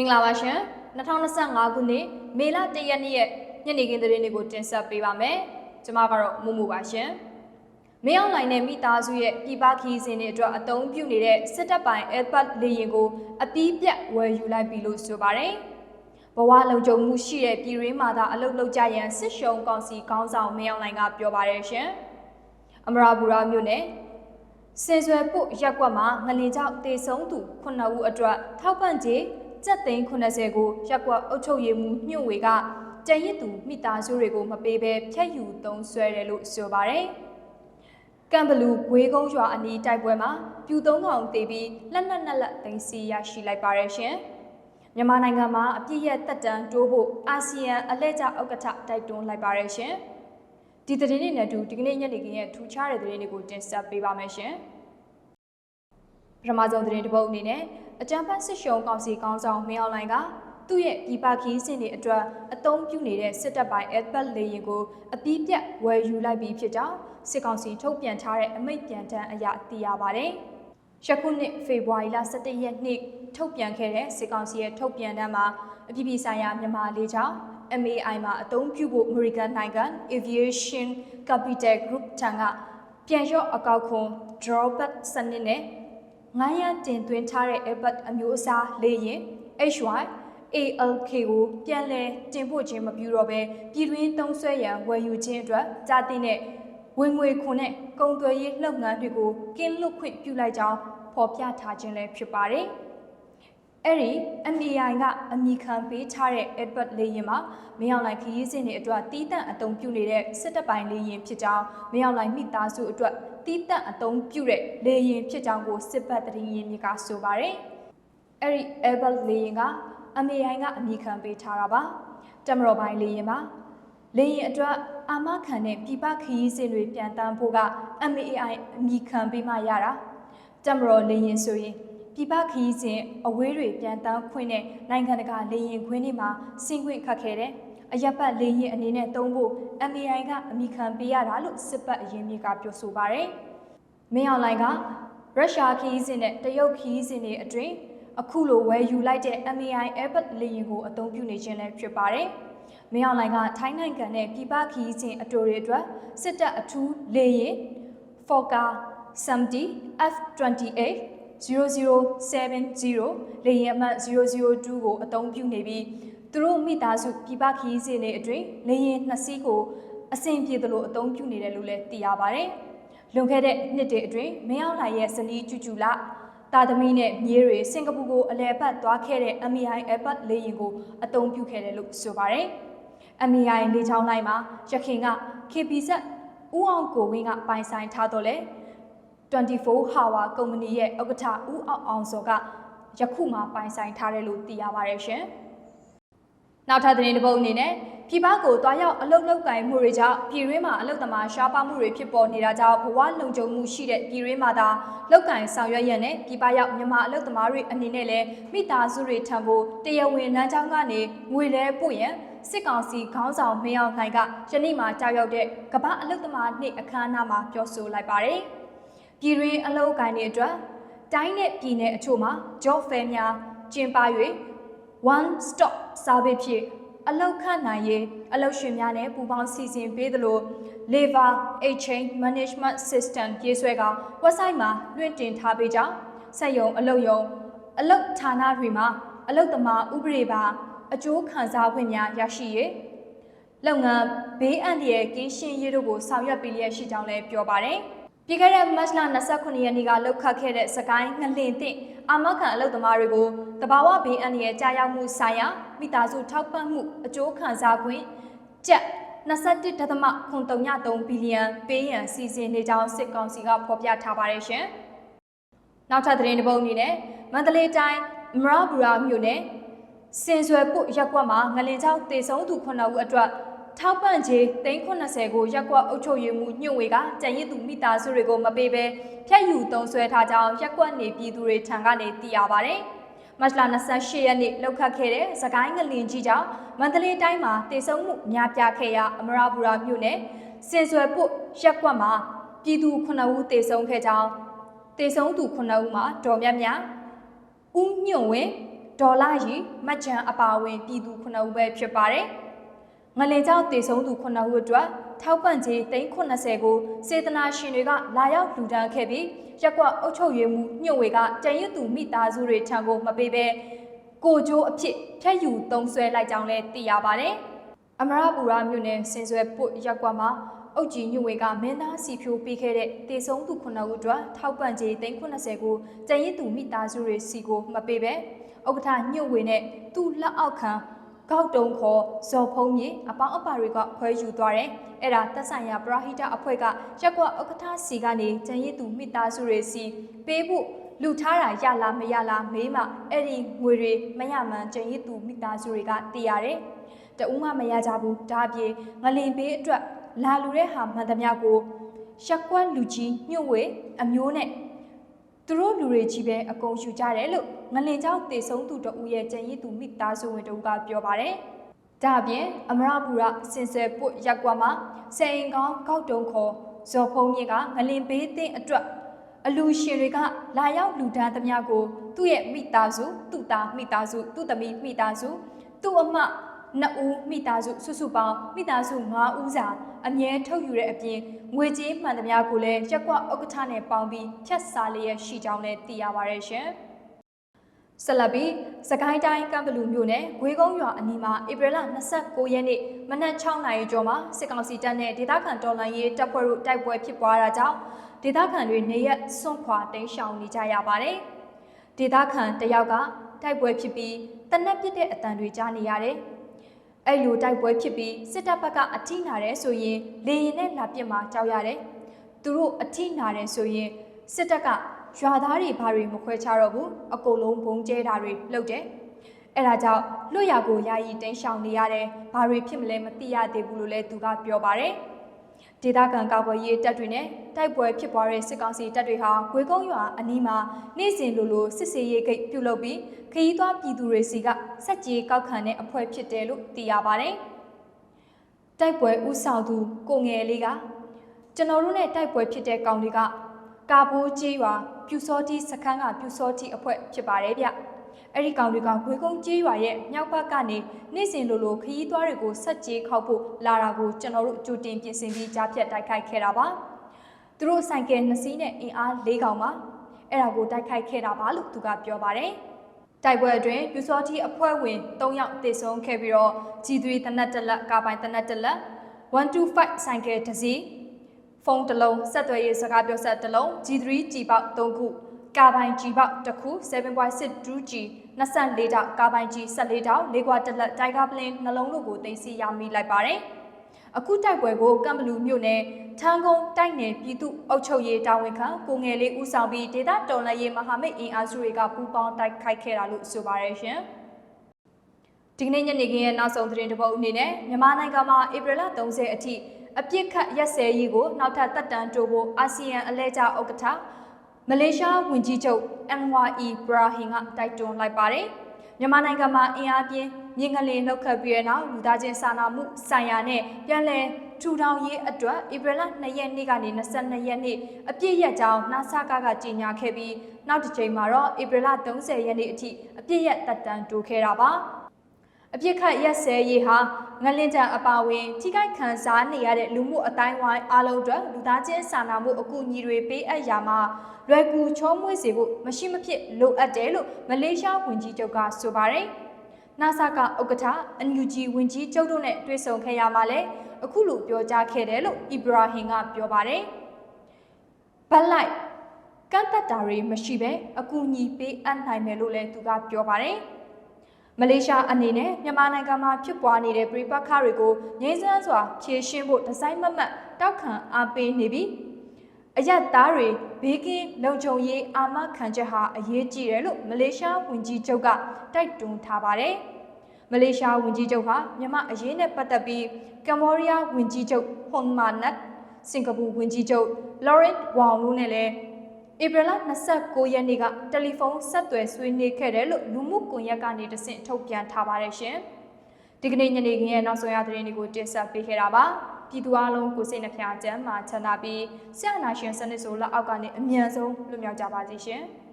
မင်္ဂလာပါရှင်2025ခုနှစ်မေလ1ရက်နေ့ရဲ့ညနေခင်းသတင်းတွေကိုတင်ဆက်ပေးပါမယ်ကျွန်မကတော့မူမူပါရှင်မင်းအောင်လိုင်းနဲ့မိသားစုရဲ့ပြည်ပခီးစဉ်တွေအတွက်အသုံးပြုနေတဲ့စစ်တပ်ပိုင် Airpod လေယာဉ်ကိုအပီးပြတ်ဝယ်ယူလိုက်ပြီလို့ဆိုပါတယ်ဘဝလုံခြုံမှုရှိတဲ့ပြည်ရင်းမှာသာအလုပ်လုပ်ကြရန်စစ်ရှုံကောင်စီခေါင်းဆောင်မင်းအောင်လိုင်းကပြောပါတယ်ရှင်အမရာဘူရာမြို့နယ်စင်ဆွယ်ပုတ်ရက်ကွက်မှာငလင်ကြောက်တေဆုံးသူ9ဦးအတွက်ထောက်ပံ့ကြေး ကျပ်သိန်း80ကိုရက်ကွက်အုပ်ချုပ်ရေးမှူးညွန့်ဝေကကြံရစ်သူမိသားစုတွေကိုမပေးဘဲဖျက်ယူသုံးဆွဲတယ်လို့ဆိုပါတယ်။ကံဘလူဂွေးကုန်းရွာအနီးတိုက်ပွဲမှာပြူသုံးကောင်တေးပြီးလက်နက်နက်လက်သိမ်းဆီးရရှိလိုက်ပါတယ်ရှင်။မြန်မာနိုင်ငံမှာအပြည့်ရဲ့တက်တန်းတိုးဖို့အာဆီယံအလဲကျဥက္ကဋ္ဌတိုက်တွန်းလိုက်ပါတယ်ရှင်။ဒီသတင်းတွေနဲ့အတူဒီကနေ့ညနေခင်းရဲ့ထူးခြားတဲ့သတင်းတွေကိုတင်ဆက်ပေးပါမယ်ရှင်။ ပထမဆုံးသတင်းတစ်ပုဒ်အနေနဲ့အကြံဖတ်စစ်ရှုံကောင်စီကောင်းဆောင်မင်းအောင်လှိုင်ကသူ့ရဲ့ပြည်ပခီးစဉ်တွေအတွက်အသုံးပြုနေတဲ့စစ်တပ်ပိုင်း Airpad လေယာဉ်ကိုအပြီးပြတ်ဝယ်ယူလိုက်ပြီးဖြစ်ကြောင်းစစ်ကောင်စီထုတ်ပြန်ထားတဲ့အမိန့်ပြန်တမ်းအရသိရပါတယ်။ယခုနှစ်ဖေဖော်ဝါရီလ17ရက်နေ့ထုတ်ပြန်ခဲ့တဲ့စစ်ကောင်စီရဲ့ထုတ်ပြန်တမ်းမှာအပြည်ပြည်ဆိုင်ရာမြန်မာလေးချောင်း MAI မှာအသုံးပြုဖို့ American နိုင်ငံ Aviation Capital Group ထံကပြန်လျော့အကောက်ခွန် drawback စနစ်နဲ့ ငိုင်းရတင်သွင်းထားတဲ့ Airbus အမျိုးအစားလေယာဉ် HY ALK ကိုပြန်လည်တင်ပို့ခြင်းမပြုတော့ဘဲပြည်တွင်းသုံးစွဲရန်ဝယ်ယူခြင်းအတွက်ကြာတင်တဲ့ဝင်ငွေခွန်နဲ့ကုန်သွယ်ရေးလုပ်ငန်းတွေကိုကင်းလွတ်ခွင့်ပြုလိုက်ကြောင်းဖော်ပြထားခြင်းလည်းဖြစ်ပါတယ်။ အဲ့ဒီ MAI ကအမိခံပေးထားတဲ့ Edward လေယာဉ်မှာမင်းအောင်လှိုင်ခရီးစဉ်တွေအတွက်တီးတန့်အသုံးပြုနေတဲ့စစ်တပ်ပိုင်းလေယာဉ်ဖြစ်ကြောင်းမင်းအောင်လှိုင်မိသားစုအတွက်တီးတန့်အသုံးပြုတဲ့လေယာဉ်ဖြစ်ကြောင်းကိုစစ်ပတ်တရင်ရင်းမြစ်ကဆိုပါတယ်။အဲ့ဒီ Airbus လေယာဉ်က MAI ကအမိခံပေးထားတာပါ။တမတော်ပိုင်းလေယာဉ်မှာလေယာဉ်အတွက်အာမခံတဲ့ပြပခရီးစဉ်တွေပြန်တန်းဖို့က MAI အမိခံပေးမှရတာ။တမတော်လေယာဉ်ဆိုရင် ပြပခရီးစဉ်အဝေးတွေပြန်တန်းခွင့်နဲ့နိုင်ငံတကာလေယာဉ်ခွင့်တွေမှာဆင်းခွင့်ခတ်ခဲ့တယ်။အရက်ပတ်လေရင်အနေနဲ့သုံးဖို့ MAI ကအမိခံပေးရတာလို့စစ်ပတ်အရင်းမြစ်ကပြောဆိုပါရယ်။မင်းအောင်လိုင်ကရုရှားခီးစဉ်နဲ့တရုတ်ခီးစဉ်တွေအတွင်းအခုလိုဝယ်ယူလိုက်တဲ့ MAI Airbus လေယာဉ်ကိုအသုံးပြုနေခြင်းလည်းဖြစ်ပါတယ်။မင်းအောင်လိုင်ကထိုင်းနိုင်ငံနဲ့ပြည်ပခီးစဉ်အတူတွေအတွက်စစ်တပ်အထူးလေယာဉ် Fokker 70 F28 0070လေယာဉ်အမှတ်002ကိုအသုံးပြုနေပြီးသူတို့မိသားစုပြည်ပခီးစဉ်တွေအတွင်းလေယာဉ်နှစ်စီးကိုအဆင်ပြေသလိုအသုံးပြုနေတယ်လို့လည်းသိရပါတယ်။လွန်ခဲ့တဲ့နှစ်တည်းအတွင်းမင်းအောင်လှိုင်ရဲ့ဇနီးကျူကျူလာတာသမီနဲ့မြေးတွေစင်ကာပူကိုအလဲပတ်သွားခဲ့တဲ့ MAI Airbus လေယာဉ်ကိုအသုံးပြုခဲ့တယ်လို့ဆိုပါတယ်။ MAI လေကြောင်းလိုင်းမှာရခင်က KPZ ဦးအောင်ကိုဝင်းကပိုင်ဆိုင်ထားတော့လေ 24 Hour ကုမ္ပဏီရဲ့ဥက္ကဋ္ဌဦးအောင်အောင်စောကယခုမှပိုင်ဆိုင်ထားတယ်လို့သိရပါတယ်ရှင်။နောက်ထပ်သတင်းတစ်ပုဒ်အနေနဲ့ပြည်ပကိုတွားရောက်အလုတ်လောက်ကင်မှုတွေကြောင့်ပြည်ရင်းမှာအလုတ်သမားရှားပါမှုတွေဖြစ်ပေါ်နေတာကြောင့်ဘဝလုံခြုံမှုရှိတဲ့ပြည်ရင်းမှာသာလောက်ကင်ဆောင်ရွက်ရတဲ့ပြည်ပရောက်မြန်မာအလုတ်သမားတွေအနေနဲ့လည်းမိသားစုတွေထံကိုတရားဝင်လမ်းကြောင်းကနေငွေလဲပို့ရန်စစ်ကောင်စီခေါင်းဆောင်မင်းအောင်လှိုင်ကယနေ့မှကြောက်ရောက်တဲ့ကမ္ဘာအလုတ်သမားနေ့အခမ်းအနားမှာပြောဆိုလိုက်ပါတယ်။ ပြည်ရင်းအလုတ်ကိုင်တွေအတွက်တိုင်းနဲ့ပြည်နယ်အချို့မှာ job fair များကျင်းပ၍ one stop service ဖြစ်အလောက်ခနိုင်ရေးအလောက်ရှင်များနဲ့ပူးပေါင်းစီစဉ်ပေးသလို labor exchange management system ရေးဆွဲက website မှာလွှင့်တင်ထားပေးကြောင်းစက်ယုံအလောက်ယုံအလောက်ဌာနတွေမှာအလောက်သမားဥပဒေပါအကျိုးခံစားခွင့်များရရှိရေးလုပ်ငန်းဘေးအန္တရာယ်ကင်းရှင်းရေးတို့ကိုဆောင်ရွက်ပေးလျက်ရှိကြောင်းလည်းပြောပါတယ်။ ပြည်ခဲ့တဲ့မတ်လ29ရက်နေ့ကလှုပ်ခတ်ခဲ့တဲ့စကိုင်းငလင်တင်အာမခံအလုပ်သမားတွေကိုတဘာဝဘေးအန္တရာယ်ကြာရောက်မှုဆိုင်ရာမိသားစုထောက်ပံ့မှုအကျိုးခံစားခွင့်ကျပ်21.3ဘီလီယံပေးရန်စီစဉ်နေကြောင်းစစ်ကောင်စီကဖော်ပြထားပါတယ်ရှင်။နောက်ထပ်သတင်းတစ်ပုဒ်အနေနဲ့မန္တလေးတိုင်းမရဘူရာမြို့နယ်စင်ဆွယ်ပုရက်ကွက်မှာငလင်ချောင်းတေဆုံးသူ9ဦးအတွက် ထောက်ပံ့ကြေး380ကိုရက်ကွက်အုပ်ချုပ်ရေးမှူးညွန့်ဝေကကြံရည်သူမိသားစုတွေကိုမပေးဘဲဖြတ်ယူသုံးဆွဲထားကြောင်းရက်ကွက်နေပြည်သူတွေထံကနေသိရပါဗျ။မတ်လ28ရက်နေ့လောက်ခတ်ခဲ့တဲ့စကိုင်းငလင်ကြီးကြောင့်မန္တလေးတိုင်းမှာတေဆုံးမှုများပြားခဲ့ရာအမရပူရာမြို့နယ်စင်ဆွယ်ပုရက်ကွက်မှာပြည်သူ9ဦးတေဆုံးခဲ့ကြောင်းတေဆုံးသူ9ဦးမှာဒေါ်မြတ်မြဦးညွန့်ဝင်းဒေါ်လာရီမတ်ချန်အပါအဝင်ပြည်သူ9ဦးပဲဖြစ်ပါတယ်။ ငလင်ကြောင့်တည်ဆုံးသူ9ဦးအတွက်ထောက်ပံ့ကြေး380ကိုစေတနာရှင်တွေကလာရောက်လှူဒါန်းခဲ့ပြီးရက်ကွက်အုပ်ချုပ်ရေးမှုညှို့ဝေကကြံရစ်သူမိသားစုတွေထံကိုမပေးဘဲကိုကျိုးအဖြစ်ဖြတ်ယူသုံးဆွဲလိုက်ကြောင်းလည်းသိရပါတယ်။အမရပူရာမြို့နယ်စင်ဆွဲပုတ်ရက်ကွက်မှာအုတ်ကြီးညွဝေကမင်းသားစီဖြိုးပေးခဲ့တဲ့တေဆုံးသူ9ဦးအတွက်ထောက်ပံ့ကြေး380ကိုကြံရစ်သူမိသားစုတွေစီကိုမပေးပဲဥက္ကဋ္ဌညွဝေနဲ့သူ့လက်အောက်ခံ ကောက်တုံခေါ်ဇော်ဖုံးမြေအပေါင်းအပါတွေကခွဲယူသွားတယ်။အဲ့ဒါသက်ဆိုင်ရာပရဟိတအဖွဲ့ကရက်ကွက်ဥက္ကဋ္ဌစီကနေကြံရစ်သူမိသားစုတွေစီပေးဖို့လူထားတာရလားမရလားမေးမှအဲ့ဒီငွေတွေမရမှန်ကြံရစ်သူမိသားစုတွေကသိရတယ်။တဦးမှမရကြဘူးဒါအပြင်ငလင်ပေးအတွက်လာလူတဲ့ဟာမှန်သမျှကိုရက်ကွက်လူကြီးညှို့ဝေအမျိုးနဲ့ သူတို့လူတွေကြီးပဲအကုန်ယူကြတယ်လို့ငလင်ကြောင့်တေဆုံးသူတဦးရဲ့ကြံရည်သူမိသားစုဝင်တဦးကပြောပါတယ်။ဒါအပြင်အမရပူရစင်ဆယ်ပုတ်ရက်ကွက်မှာစအိမ်ကောင်းကောက်တုံခေါ်ဇော်ဖုံးမြင့်ကငလင်ဘေးသင်းအတွက်အလူရှင်တွေကလာရောက်လူဒန်းသမျှကိုသူ့ရဲ့မိသားစုသူ့သားမိသားစုသူ့သမီးမိသားစုသူ့အမနှစ်ဦးမိသားစုစုစုပေါင်းမိသားစု9ဦးစာအမြဲထုတ်ယူတဲ့အပြင် ငွေကြေးမှန်သမျှကိုလည်းရက်ကွက်ဥက္ကဋ္ဌနဲ့ပေါင်းပြီးဖြတ်စားလျက်ရှိကြောင်းလည်းသိရပါတယ်ရှင်။ဆက်လက်ပြီးစကိုင်းတိုင်းကံပလူမြို့နယ်ဂွေကုန်းရွာအနီးမှာဧပြီလ29ရက်နေ့မနက်6နာရီကျော်မှာစစ်ကောင်စီတပ်နဲ့ဒေသခံတော်လှန်ရေးတပ်ဖွဲ့တို့တိုက်ပွဲဖြစ်ပွားတာကြောင့်ဒေသခံတွေနေရက်စွန့်ခွာတိမ်းရှောင်နေကြရပါတယ်။ဒေသခံတယောက်ကတိုက်ပွဲဖြစ်ပြီးတနက်ပစ်တဲ့အတန်တွေကြားနေရတယ်။ အဲ့လိုတိုက်ပွဲဖြစ်ပြီးစစ်တပ်ဘက်ကအထိနာတယ်ဆိုရင်လေရင်နဲ့လာပစ်မှာကြောက်ရတယ်။သူတို့အထိနာတယ်ဆိုရင်စစ်တပ်ကရွာသားတွေဘာတွေမခွဲခြားတော့ဘူးအကုန်လုံးဘုံကျဲတာတွေလုပ်တယ်။အဲ့ဒါကြောင့်လွတ်ရကိုယာယီတင်းရှောင်နေရတယ်။ဘာတွေဖြစ်မလဲမသိရသေးဘူးလို့လည်းသူကပြောပါတယ်။ ဒေသခံကာကွယ်ရေးတပ်တွေနဲ့တိုက်ပွဲဖြစ်ပွားတဲ့စစ်ကောင်စီတပ်တွေဟာဂွေကုန်းရွာအနီးမှာနေ့စဉ်လိုလိုစစ်စေးရေးဂိတ်ပြုလုပ်ပြီးခရီးသွားပြည်သူတွေစီကစက်ကြီးကောက်ခံတဲ့အဖွဲ့ဖြစ်တယ်လို့သိရပါတယ်။တိုက်ပွဲဥဆောင်သူကိုငယ်လေးကကျွန်တော်တို့နဲ့တိုက်ပွဲဖြစ်တဲ့ကောင်တွေကကာဘိုးကြီးရွာပြူစောတိစခန်းကပြူစောတိအဖွဲ့ဖြစ်ပါတယ်ဗျ။ အဲ့ဒီကောင်တွေကဂွေကုန်းကြီးရွာရဲ့မြောက်ဘက်ကနေနေ့စဉ်လိုလိုခရီးသွားတွေကိုစက်ကြီးခောက်ဖို့လာတာကိုကျွန်တော်တို့ကြိုတင်ပြင်ဆင်ပြီးကြားဖြတ်တိုက်ခိုက်ခဲ့တာပါ။သူတို့ဆိုင်ကယ်2စီးနဲ့အင်အား၄កောင်ပါအဲ့ဒါကိုတိုက်ခိုက်ခဲ့တာပါလို့သူကပြောပါတယ်။တိုက်ပွဲအတွင်းယူစောတီအဖွဲ့ဝင်3ယောက်သေဆုံးခဲ့ပြီးတော့ G3 တနက်တလက်ကာပိုင်တနက်တလက်125ဆိုင်ကယ်တစ်စီးဖုန်းတစ်လုံးဆက်သွယ်ရေးစကားပြောဆက်တစ်လုံး G3 G ပေါက်3ခု ကာပိုင် G ပေါက်တစ်ခု7.6 2G 24တောက်ကာပိုင် G 14တောက်လေးကွာတစ်လက်တိုင်ဂါပလင်နှလုံးတို့ကိုတင်စီရမိလိုက်ပါတယ်အခုတိုက်ပွဲကိုကံဘလူမြို့နယ်ထန်းကုန်းတိုက်နယ်ပြည်သူ့အုပ်ချုပ်ရေးတာဝန်ခံကိုငယ်လေးဦးဆောင်ပြီးဒေသတော်လှန်ရေးမဟာမိတ်အင်အားစုတွေကပူးပေါင်းတိုက်ခိုက်ခဲ့တာလို့ဆိုပါရရှင်။ဒီကနေ့ညနေခင်းရဲ့နောက်ဆုံးသတင်းတစ်ပုဒ်အနေနဲ့မြန်မာနိုင်ငံမှာဧပြီလ30အထိအပြစ်ခတ်ရက်စဲရေးကိုနောက်ထပ်တက်တန်းတိုးဖို့အာဆီယံအလဲကျဥက္ကဋ္ဌ မလေးရှားဝန်ကြီးချုပ်အန်ဝါအီဘရာဟင်ကတိုက်တွန်းလိုက်ပါတယ်။မြန်မာနိုင်ငံမှာအင်အားပြင်းမြင့်ကလေးနှုတ်ခတ်ပြီးတဲ့နောက်လူသားချင်းစာနာမှုဆိုင်ရာနဲ့ပြန်လည်ထူထောင်ရေးအတွက်ဧပြီလ2ရက်နေ့ကနေ22ရက်နေ့အပြည့်ရက်ကြောင်း NASA ကကကြေညာခဲ့ပြီးနောက်တစ်ချိန်မှာတော့ဧပြီလ30ရက်နေ့အထိအပြည့်ရက်တက်တန်းတိုးခဲ့တာပါ အပြစ်ခတ်ရက်စဲရေးဟာငလင်းကြံအပါဝင်ထိခိုက်ခံစားနေရတဲ့လူမှုအတိုင်းဝိုင်းအားလုံးအတွက်လူသားချင်းစာနာမှုအကူအညီတွေပေးအပ်ရာမှာလွယ်ကူချောမွေ့စေဖို့မရှိမဖြစ်လိုအပ်တယ်လို့မလေးရှားဝန်ကြီးချုပ်ကဆိုပါတယ်။ NASA ကဥက္ကဋ္ဌအန်ယူဂျီဝန်ကြီးချုပ်တို့နဲ့တွေ့ဆုံခဲ့ရမှာလဲအခုလိုပြောကြားခဲ့တယ်လို့အီဘရာဟင်ကပြောပါတယ်။ဘတ်လိုက်ကန့်သက်တာတွေမရှိဘဲအကူအညီပေးအပ်နိုင်မယ်လို့လည်းသူကပြောပါတယ်။ မလေးရှားအနေနဲ့မြန်မာနိုင်ငံမှာဖြစ်ပွားနေတဲ့ပြည်ပခါတွေကိုငြိမ်းချမ်းစွာဖြေရှင်းဖို့ဒီဇိုင်းမမတ်တောက်ခံအားပေးနေပြီးအယက်သားတွေဘေးကင်းလုံခြုံရေးအာမခံချက်ဟာအရေးကြီးတယ်လို့မလေးရှားဝန်ကြီးချုပ်ကတိုက်တွန်းထားပါတယ်။မလေးရှားဝန်ကြီးချုပ်ဟာမြန်မာအရေးနဲ့ပတ်သက်ပြီးကမ္ဘောဒီးယားဝန်ကြီးချုပ်ဟွန်မာနတ်စင်ကာပူဝန်ကြီးချုပ်လော်ရင့်ဝေါင်တို့နဲ့လည်း ဧပြီလ29ရက်နေ့ကတယ်လီဖုန်းဆက်သွယ်ဆွေးနွေးခဲ့တယ်လို့လူမှုကွန်ရက်ကနေတဆင့်ထုတ်ပြန်ထားပါတယ်ရှင်။ဒီကနေ့ညနေခင်းရဲ့နောက်ဆုံးရသတင်းတွေကိုတင်ဆက်ပေးခဲ့တာပါ။ပြည်သူအလုံးကိုစိတ်နှဖျားချမ်းသာချမ်းသာပြီးဆရာနာရှင်စနစ်ဆိုလက်အောက်ကနေအမြန်ဆုံးလွတ်မြောက်ကြပါစေရှင်။